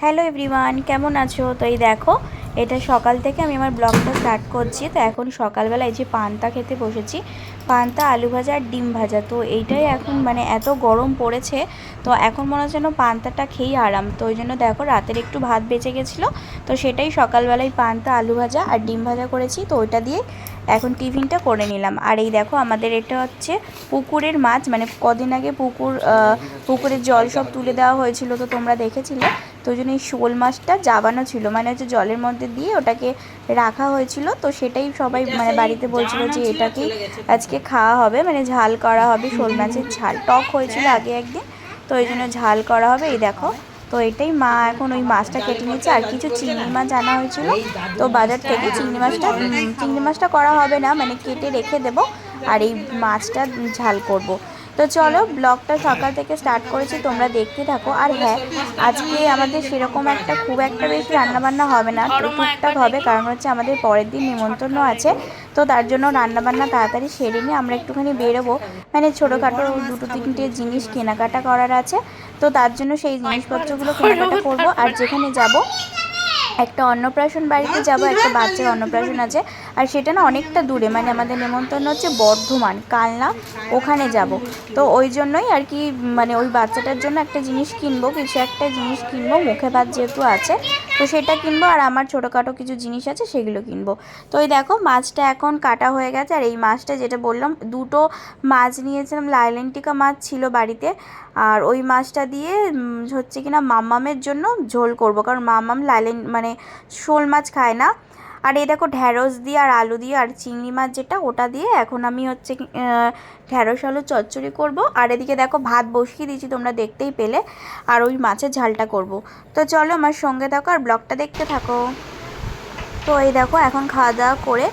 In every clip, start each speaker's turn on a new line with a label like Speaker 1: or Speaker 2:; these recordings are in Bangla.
Speaker 1: হ্যালো এভরিওয়ান কেমন আছো? তো এই দেখো, এটা সকাল থেকে আমি আমার ব্লগটা স্টার্ট করছি। তো এখন সকালবেলা এই যে পান্তা খেতে বসেছি, পান্তা, আলু ভাজা আর ডিম ভাজা। তো এইটাই এখন মানে এত গরম পড়েছে, তো এখন মনে হচ্ছে যেন পান্তাটা খেয়েই আরাম। তো ওই জন্য দেখো, রাতের একটু ভাত বেঁচে গেছিল, তো সেটাই সকালবেলায় পান্তা, আলু ভাজা আর ডিম ভাজা করেছি। তো ওইটা দিয়ে এখন টিফিনটা করে নিলাম। আর এই দেখো, আমাদের এটা হচ্ছে পুকুরের মাছ মানে কদিন আগে পুকুর পুকুরের জল সব তুলে দেওয়া হয়েছিল, তো তোমরা দেখেছিলে। তো ওই জন্য এই শোল মাছটা জাবানো ছিল। মানে হচ্ছে জলের মধ্যে দিয়ে ওটাকে রাখা হয়েছিল। তো সেটাই সবাই মানে বাড়িতে বলছিল যে এটাকেই আজকে খাওয়া হবে। মানে ঝাল করা হবে শোল মাছের ঝাল। টক হয়েছিল আগে একদিন। তো ওই জন্য ঝাল করা হবে। এই দেখো। তো এটাই মা এখন ওই মাছটা কেটে নিয়েছে। আর কিছু চিংড়ি মাছ আনা হয়েছিল। তো বাজার থেকে চিংড়ি মাছটা চিংড়ি মাছটা করা হবে না। মানে কেটে রেখে দেবো। আর এই মাছটা ঝাল করব। তো চলো ব্লগটা সকাল থেকে স্টার্ট করেছি, তোমরা দেখতে থাকো। আর হ্যাঁ আজকে আমাদের সেরকম একটা খুব একটা বেশি রান্নাবান্না হবে না টুকটাক হবে, কারণ হচ্ছে আমাদের পরের দিন নিমন্ত্রণ আছে। তো তার জন্য রান্নাবান্না তাড়াতাড়ি সেরে নিয়ে আমরা একটুখানি বেরোবো। মানে ছোটোখাটো দুটো তিনটে জিনিস কেনাকাটা করার আছে। তো তার জন্য সেই জিনিসপত্রগুলো কেনাকাটা করব। আর যেখানে যাব, একটা অন্নপ্রাশন বাড়িতে যাব, একটা বাচ্চার অন্নপ্রাশন আছে। আর সেটা না অনেকটা দূরে মানে আমাদের নেমন্তন্ন হচ্ছে বর্ধমান, কালনা, ওখানে যাব। তো ওই জন্যই আর কি মানে ওই বাচ্চাটার জন্য একটা জিনিস কিনবো, কিছু একটা জিনিস কিনবো, মুখে ভাত যেহেতু আছে, তো সেটা কিনবো আর আমার ছোটোখাটো কিছু জিনিস আছে সেগুলো কিনবো। তো ওই দেখো মাছটা এখন কাটা হয়ে গেছে আর এই মাছটা যেটা বললাম, দুটো মাছ নিয়েছিলাম, লাইলেন্টিকা মাছ ছিল বাড়িতে, আর ওই মাছটা দিয়ে হচ্ছে কিনা মাম্মামের জন্য ঝোল করব। কারণ মাম্মাম লাইলেন মানে শোল মাছ খায় না আর এই দেখো ঢ্যাঁড়স দিয়ে আর আলু দিয়ে আর চিংড়ি মাছ যেটা, ওটা দিয়ে এখন আমি হচ্ছে ঢ্যাঁড়স আলু চচ্চড়ি করব। আর এদিকে দেখো ভাত বসিয়ে দিয়েছি, তোমরা দেখতেই পেলে। আর ওই মাছের ঝালটা করব। তো চলো আমার সঙ্গে থাকো আর ব্লগটা দেখতে থাকো। তো এই দেখো এখন খাওয়া দাওয়া করে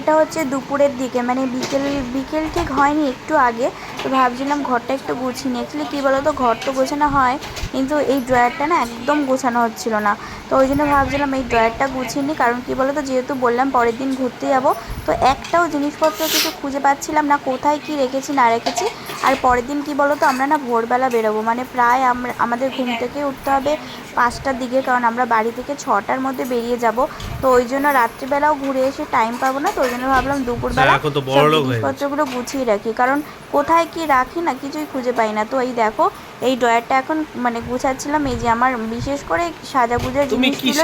Speaker 1: এটা হচ্ছে দুপুরের দিকে মানে বিকেল বিকেল ঠিক হয়নি, একটু আগে। তো ভাবছিলাম ঘরটা একটু গুছিয়ে নিই অ্যাকচুয়ালি কী বলো তো ঘর তো গোছানো হয়, কিন্তু এই ড্রয়ারটা না একদম গোছানো হচ্ছিল না। তো ওই জন্য ভাবছিলাম এই ড্রয়ারটা গুছিয়ে নিই, কারণ কী বলো তো যেহেতু বললাম পরের দিন ঘুরতে যাব, তো একটাও জিনিসপত্র কিছু খুঁজে পাচ্ছিলাম না, কোথায় কি রেখেছি, না রেখেছি। আর পরের দিন কি বলো তো আমরা না ভোরবেলা বেরোবো মানে প্রায় আমরা আমাদের ঘুম থেকে উঠতে হবে পাঁচটার দিকে, কারণ আমরা বাড়ি থেকে ছটার মধ্যে বেরিয়ে যাব। তো ওই জন্য রাত্রিবেলাও ঘুরে এসে টাইম পাবো না তো ওই জন্য ভাবলাম দুপুরবেলা
Speaker 2: এখন তো
Speaker 1: সব
Speaker 2: বড়লোক
Speaker 1: জিনিসপত্রগুলো গুছিয়ে রাখি। কারণ কোথায় কি রাখি না কিছুই খুঁজে পাই না। তো এই দেখো এই ড্রয়ারটা এখন মানে গুছাচ্ছিলাম। এই যে আমার বিশেষ করে সাজা গুজার জিনিসগুলো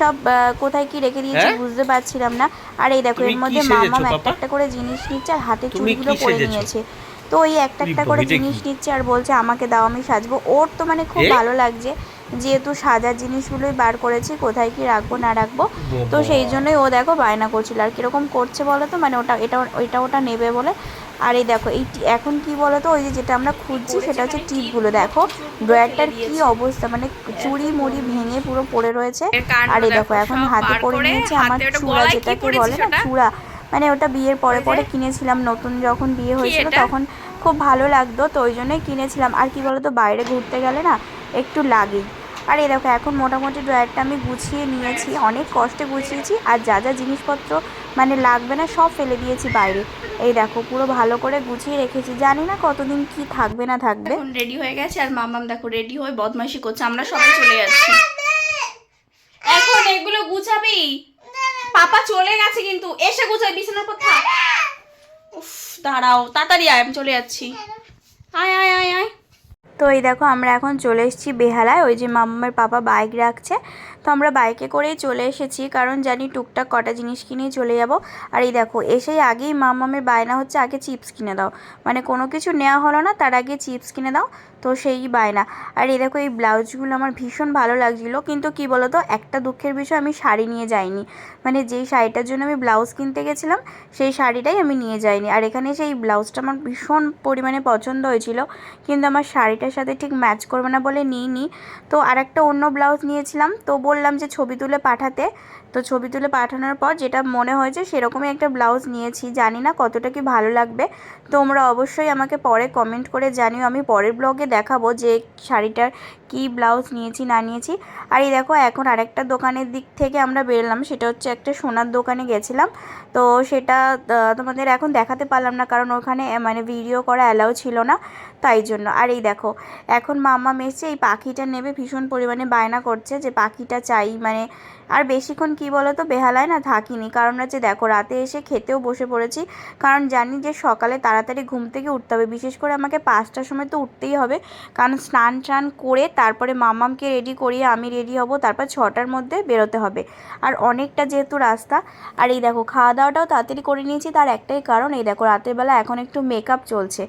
Speaker 1: সব কোথায় কি রেখে দিয়েছি
Speaker 2: হ্যাঁ?
Speaker 1: বুঝতে পারছিলাম না। আর এই দেখো এর মধ্যে
Speaker 2: সেজেছো,
Speaker 1: মামা একটা একটা করে জিনিস নিচ্ছে আর হাতে চুড়িগুলো পরে নিয়েছে। তো ওই একটা একটা করে জিনিস নিচ্ছে আর বলছে আমাকে দাও আমি সাজবো। ওর তো মানে খুব ভালো লাগছে। যেহেতু সাজার জিনিসগুলোই বার করেছি কোথায় কি রাখব না রাখব? তো সেই জন্যই ও দেখো বায়না করছিল। আর কীরকম করছে বলো তো? মানে ওটা এটা ওইটা ওটা নেবে বলে। আর এই দেখো এই এখন কি বলো তো? ওই যে যেটা আমরা খুঁজছি সেটা হচ্ছে টিপগুলো দেখো ড্রয়ারটার কি অবস্থা? মানে চুড়ি মুড়ি ভেঙে পুরো পড়ে রয়েছে। আর এই দেখো এখন হাতে করে নিয়েছে আমার চূড়া যেটাকে বলে না? চূড়া। মানে ওটা বিয়ের পরে পরে কিনেছিলাম নতুন যখন বিয়ে হয়েছিল তখন খুব ভালো লাগতো তো ওই জন্যই কিনেছিলাম। আর কি বলতো বাইরে ঘুরতে গেলে না একটু লাগেই আর এই দেখো, এখন মোটামুটি ড্রয়ারটা আমি গুছিয়ে নিয়েছি, অনেক কষ্টে গুছিয়েছি, আর যা যা জিনিসপত্র মানে লাগবে না, সব ফেলে দিয়েছি বাইরে। এই দেখো, পুরো ভালো করে গুছিয়ে রেখেছি, জানি না কতদিন কি থাকবে না থাকবে।
Speaker 3: এখন রেডি হয়ে গেছে, আর মামাম দেখো রেডি হয়ে বদমাইশি করছে, আমরা সবাই চলে যাচ্ছি। এখন এগুলো গুছাবি। পাপা চলে গেছে কিন্তু, এসে গুছাই, বিছানার পর উফ, দাঁড়াও, তাড়াতাড়ি আয়, আমি চলে যাচ্ছি। আয় আয় আয় আয়।
Speaker 1: তো এই দেখো, আমরা এখন চলে এসেছি বেহালায়। ওই যে মামার পাপা বাইক রাখছে। তো আমরা বাইকে করেই চলে এসেছি, কারণ জানি টুকটাক কটা জিনিস কিনেই চলে যাব। আর এই দেখো, এসেই আগেই মামামের বায়না হচ্ছে, আগে চিপস কিনে দাও। মানে কোনো কিছু নেওয়া হলো না, তার আগে চিপস কিনে দাও। তো সেই বায়না। আর এই দেখো, এই ব্লাউজগুলো আমার ভীষণ ভালো লাগছিল। কিন্তু কি বলো তো একটা দুঃখের বিষয়, আমি শাড়ি নিয়ে যাইনি। মানে যেই শাড়িটার জন্য আমি ব্লাউজ কিনতে গেছিলাম, সেই শাড়িটাই আমি নিয়ে যাইনি। আর এখানে সেই ব্লাউজটা আমার ভীষণ পরিমাণে পছন্দ হয়েছিল। কিন্তু আমার শাড়িটার সাথে ঠিক ম্যাচ করবে না বলে নিইনি। তো আর একটা অন্য ব্লাউজ নিয়েছিলাম, তো বললাম যে ছবি তুলে পাঠাতে। তো ছবি তুলে পাঠানোর পর যেটা মনে হয়েছে সেরকমই একটা ব্লাউজ নিয়েছি। জানি না কতটা কি ভালো লাগবে। তোমরা অবশ্যই আমাকে পরে কমেন্ট করে জানিও। আমি পরের ব্লগে দেখাবো যে শাড়িটার কি ব্লাউজ নিয়েছি, না নিয়েছি। আর এই দেখো, এখন আরেকটা দোকানের দিক থেকে আমরা বেরোলাম। সেটা হচ্ছে একটা সোনার দোকানে গেছিলাম। তো সেটা তোমাদের এখন দেখাতে পারলাম না কারণ ওখানে মানে ভিডিও করা অ্যালাউ ছিল না। তাই জন্য। আর এই দেখো, এখন মামা এসছে এই পাখিটা নেবে। ভীষণ পরিমাণে বায়না করছে যে পাখিটা চাই। মানে আর বেশিক্ষণ কি বলো তো বেহালায় না থাকিনি। কারণ হচ্ছে দেখো, রাতে এসে খেতেও বসে পড়েছি। কারণ জানি যে সকালে তাড়াতাড়ি ঘুম থেকে উঠতে হবে। বিশেষ করে আমাকে পাঁচটার সময় তো উঠতেই হবে। কারণ স্নান টান করে তারপরে মামামকে রেডি করিয়ে আমি রেডি হব। তারপর ছটার মধ্যে বেরোতে হবে। আর অনেকটা যেহেতু রাস্তা, আর এই দেখো খাওয়া দাওয়াটাও তাড়াতাড়ি করে নিয়েছি। তার একটাই কারণ, এই দেখো, রাতের বেলা এখন একটু মেকআপ চলছে।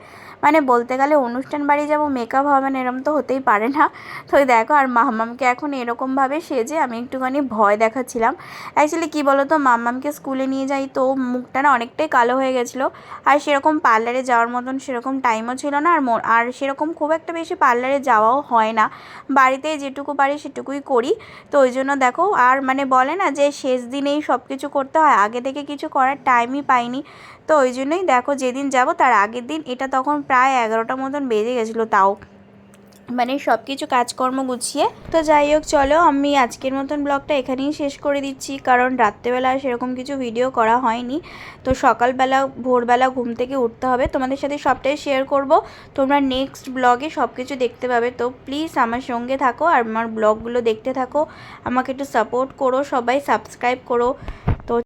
Speaker 1: মানে বলতে গেলে অনুষ্ঠান বাড়ি যাব মেকআপ হবে না, এরম তো হতেই পারে না। তো দেখো, আর মামামকে এখন এরকমভাবে সেজে আমি একটুখানি ভয় দেখাচ্ছিলাম। অ্যাকচুয়ালি কী বলো তো মামামকে স্কুলে নিয়ে যাই তো মুখটা না অনেকটাই কালো হয়ে গেছিল। আর সেরকম পার্লারে যাওয়ার মতন সেরকম টাইমও ছিল না, আর আর সেরকম খুব একটা বেশি পার্লারে যাওয়াও হয় না। বাড়িতে যেটুকু পারি সেটুকুই করি। তো ওই জন্য দেখো, আর মানে বলে না যে শেষ দিনেই সব কিছু করতে হয়, আগে থেকে কিছু করার টাইমই পাইনি। তো ওই জন্যই দেখো, যেদিন যাব তার আগের দিন, এটা তখন প্রায় এগারোটা মতন বেজে গেছিল তাও। মানে সব কিছু কাজকর্ম গুছিয়ে। তো যাই হোক, চলো আমি আজকের মতন ব্লগটা এখানেই শেষ করে দিচ্ছি, কারণ রাত্রেবেলা সেরকম কিছু ভিডিও করা হয়নি। তো সকালবেলা, ভোরবেলা ঘুম থেকে উঠতে হবে। তোমাদের সাথে সবটাই শেয়ার করব। তোমরা নেক্সট ব্লগে সব কিছু দেখতে পাবে। তো প্লিজ আমার সঙ্গে থাকো আর আমার ব্লগগুলো দেখতে থাকো। আমাকে একটু সাপোর্ট করো, সবাই সাবস্ক্রাইব করো।